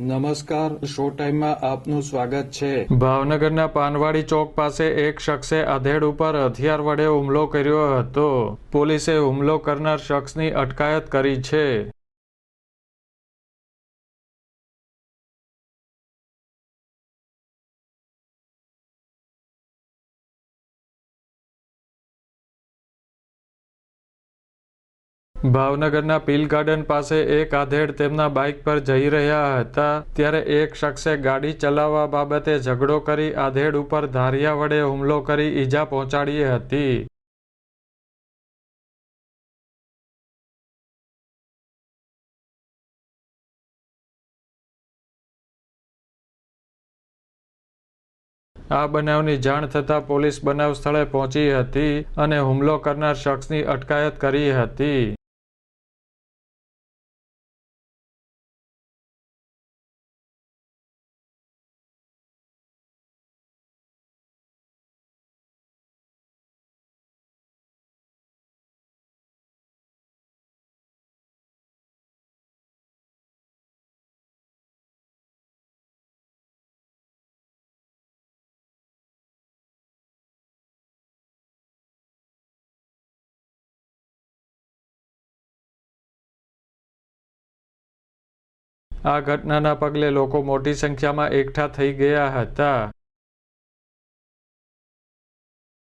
નમસ્કાર, શો ટાઈમમાં આપનું સ્વાગત છે. ભાવનગરના પાનવાડી ચોક પાસે એક શખ્સે આધેડ ઉપર હથિયાર વડે હુમલો કર્યો હતો. પોલીસે હુમલો કરનાર શખ્સની અટકાયત કરી છે. ભાવનગરના પીલ ગાર્ડન પાસે એક આધેડ તેમના બાઇક પર જઈ રહ્યા હતા, ત્યારે એક શખ્સે ગાડી ચલાવવા બાબતે ઝઘડો કરી આધેડ ઉપર ધારિયા વડે હુમલો કરી ઈજા પહોંચાડી હતી. આ બનાવની જાણ થતાં પોલીસ બનાવ સ્થળે પહોંચી હતી અને હુમલો કરનાર શખ્સની અટકાયત કરી હતી. આ ઘટનાના પગલે લોકો મોટી સંખ્યામાં એકઠા થઈ ગયા હતા.